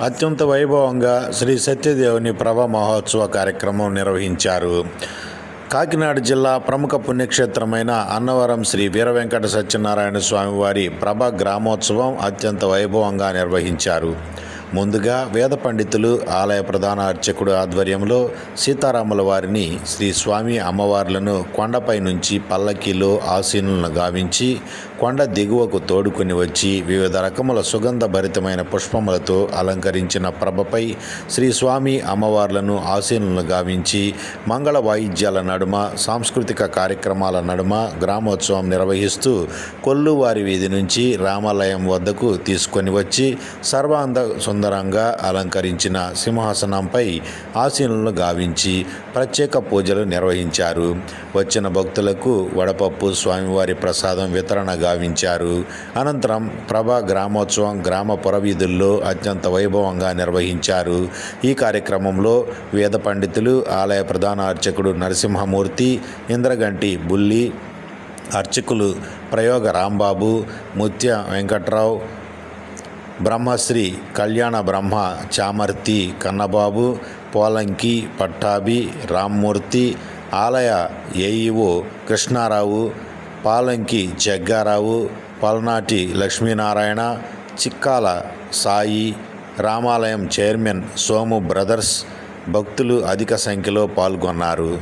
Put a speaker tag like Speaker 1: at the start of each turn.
Speaker 1: అత్యంత వైభవంగా శ్రీ సత్యదేవుని ప్రభ మహోత్సవ కార్యక్రమం నిర్వహించారు. కాకినాడ జిల్లా ప్రముఖ పుణ్యక్షేత్రమైన అన్నవరం శ్రీ వీర వెంకట సత్యనారాయణ స్వామివారి ప్రభ గ్రామోత్సవం అత్యంత వైభవంగా నిర్వహించారు. ముందుగా వేద పండితులు ఆలయ ప్రధాన అర్చకుడు ఆధ్వర్యంలో సీతారాముల వారిని శ్రీ స్వామి అమ్మవార్లను కొండపై నుంచి పల్లకీలో ఆసీనులను గావించి కొండ దిగువకు తోడుకుని వచ్చి వివిధ రకముల సుగంధ భరితమైన పుష్పములతో అలంకరించిన ప్రభపై శ్రీ స్వామి అమ్మవార్లను ఆసీనులను గావించి మంగళ వాయిద్యాల నడుమ సాంస్కృతిక కార్యక్రమాల నడుమ గ్రామోత్సవం నిర్వహిస్తూ కొల్లువారి వీధి నుంచి రామాలయం వద్దకు తీసుకొని వచ్చి సర్వాంగ సుందరంగా అలంకరించిన సింహాసనంపై ఆసీనులను గావించి ప్రత్యేక పూజలు నిర్వహించారు. వచ్చిన భక్తులకు వడపప్పు స్వామివారి ప్రసాదం వితరణ గావించారు. అనంతరం ప్రభా గ్రామోత్సవం గ్రామ పురవీధుల్లో అత్యంత వైభవంగా నిర్వహించారు. ఈ కార్యక్రమంలో వేద పండితులు ఆలయ ప్రధాన అర్చకుడు నరసింహమూర్తి ఇంద్రగంటి బుల్లి అర్చకులు ప్రయోగ రాంబాబు ముత్య వెంకట్రావు బ్రహ్మశ్రీ కళ్యాణ బ్రహ్మ చామర్తి కన్నబాబు పోలంకి పట్టాభి రామ్మూర్తి ఆలయ ఏఈఓ కృష్ణారావు పాలంకి జగ్గారావు పల్నాటి లక్ష్మీనారాయణ చిక్కాల సాయి రామాలయం చైర్మన్ సోము బ్రదర్స్ భక్తులు అధిక సంఖ్యలో పాల్గొన్నారు.